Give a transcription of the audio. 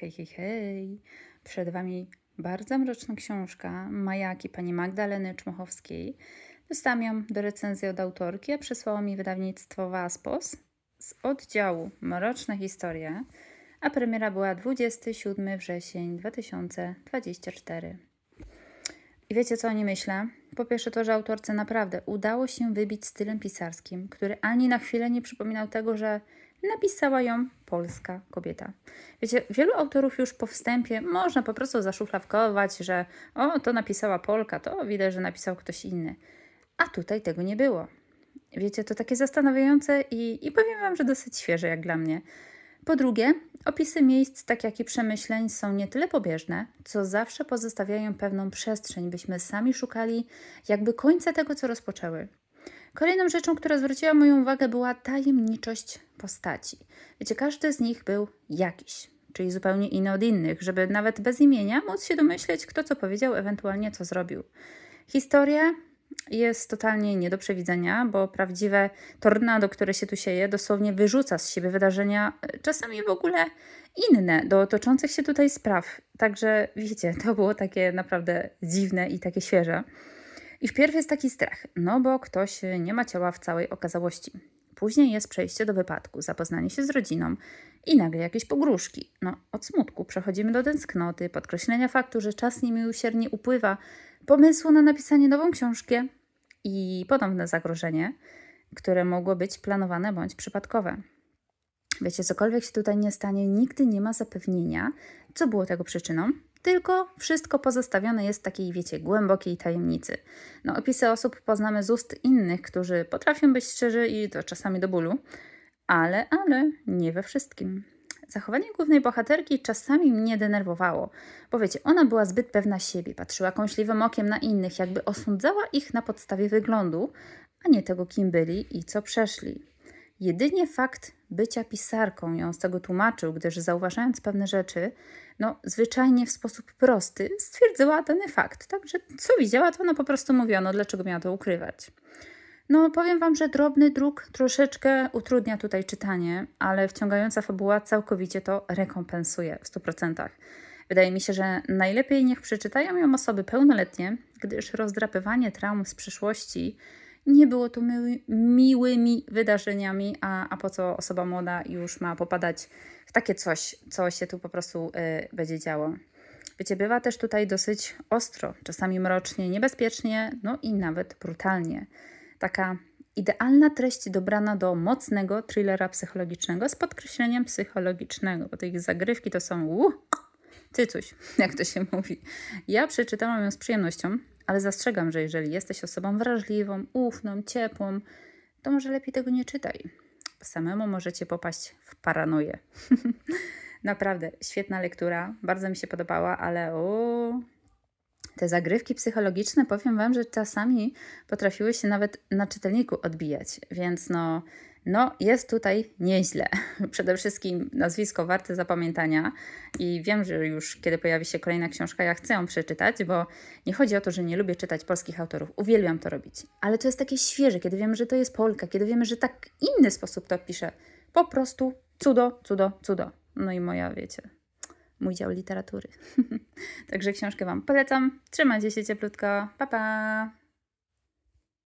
Hej, hej, hej. Przed Wami bardzo mroczna książka Majaki pani Magdaleny Czmochowskiej. Dostałam ją do recenzji od autorki, a przesłało mi wydawnictwo Waspos z oddziału Mroczne Historie, a premiera była 27 wrzesień 2024. I wiecie, co o niej myślę? Po pierwsze to, że autorce naprawdę udało się wybić stylem pisarskim, który ani na chwilę nie przypominał tego, że napisała ją polska kobieta. Wiecie, wielu autorów już po wstępie można po prostu zaszuflawkować, że o, to napisała Polka, to widać, że napisał ktoś inny. A tutaj tego nie było. Wiecie, to takie zastanawiające i, i powiem Wam, że dosyć świeże jak dla mnie. Po drugie, opisy miejsc, tak jak i przemyśleń, są nie tyle pobieżne, co zawsze pozostawiają pewną przestrzeń, byśmy sami szukali jakby końca tego, co rozpoczęły. Kolejną rzeczą, która zwróciła moją uwagę, była tajemniczość postaci. Wiecie, każdy z nich był jakiś, czyli zupełnie inny od innych, żeby nawet bez imienia móc się domyśleć, kto co powiedział, ewentualnie co zrobił. Historia jest totalnie nie do przewidzenia, bo prawdziwe tornado, które się tu sieje, dosłownie wyrzuca z siebie wydarzenia, e, czasami w ogóle inne do toczących się tutaj spraw. Także wiecie, to było takie naprawdę dziwne i takie świeże. I wpierw jest taki strach, no bo ktoś nie ma ciała w całej okazałości. Później jest przejście do wypadku, zapoznanie się z rodziną i nagle jakieś pogróżki. No, od smutku przechodzimy do tęsknoty, podkreślenia faktu, że czas niemiłosiernie upływa, pomysłu na napisanie nową książkę i ponowne zagrożenie, które mogło być planowane bądź przypadkowe. Wiecie, cokolwiek się tutaj nie stanie, nigdy nie ma zapewnienia, co było tego przyczyną, tylko wszystko pozostawione jest takiej, wiecie, głębokiej tajemnicy. No, opisy osób poznamy z ust innych, którzy potrafią być szczerzy i to czasami do bólu, ale, ale nie we wszystkim. Zachowanie głównej bohaterki czasami mnie denerwowało, bo wiecie, ona była zbyt pewna siebie, patrzyła kąśliwym okiem na innych, jakby osądzała ich na podstawie wyglądu, a nie tego, kim byli i co przeszli. Jedynie fakt bycia pisarką ją z tego tłumaczył, gdyż zauważając pewne rzeczy, no zwyczajnie w sposób prosty stwierdziła dany fakt. Także co widziała, to ona po prostu mówiono, dlaczego miała to ukrywać. No, powiem Wam, że drobny druk troszeczkę utrudnia tutaj czytanie, ale wciągająca fabuła całkowicie to rekompensuje w 100%. Wydaje mi się, że najlepiej niech przeczytają ją osoby pełnoletnie, gdyż rozdrapywanie traum z przeszłości nie było tu miły, miłymi wydarzeniami, a, a po co osoba młoda już ma popadać w takie coś, co się tu po prostu y, będzie działo. Wiecie, bywa też tutaj dosyć ostro, czasami mrocznie, niebezpiecznie, no i nawet brutalnie. Taka idealna treść dobrana do mocnego thrillera psychologicznego z podkreśleniem psychologicznego, bo te ich zagrywki to są uh, cycuś, jak to się mówi. Ja przeczytałam ją z przyjemnością, ale zastrzegam, że jeżeli jesteś osobą wrażliwą, ufną, ciepłą, to może lepiej tego nie czytaj. Samemu możecie popaść w paranoję. Naprawdę, świetna lektura, bardzo mi się podobała, ale o, te zagrywki psychologiczne, powiem Wam, że czasami potrafiły się nawet na czytelniku odbijać, więc no, no jest tutaj nieźle. Przede wszystkim nazwisko warte zapamiętania i wiem, że już kiedy pojawi się kolejna książka, ja chcę ją przeczytać, bo nie chodzi o to, że nie lubię czytać polskich autorów, uwielbiam to robić, ale to jest takie świeże, kiedy wiemy, że to jest Polka, kiedy wiemy, że tak inny sposób to pisze. Po prostu cudo, cudo, cudo. No i moja, wiecie, mój dział literatury. Także książkę Wam polecam. Trzymajcie się cieplutko. Pa, pa!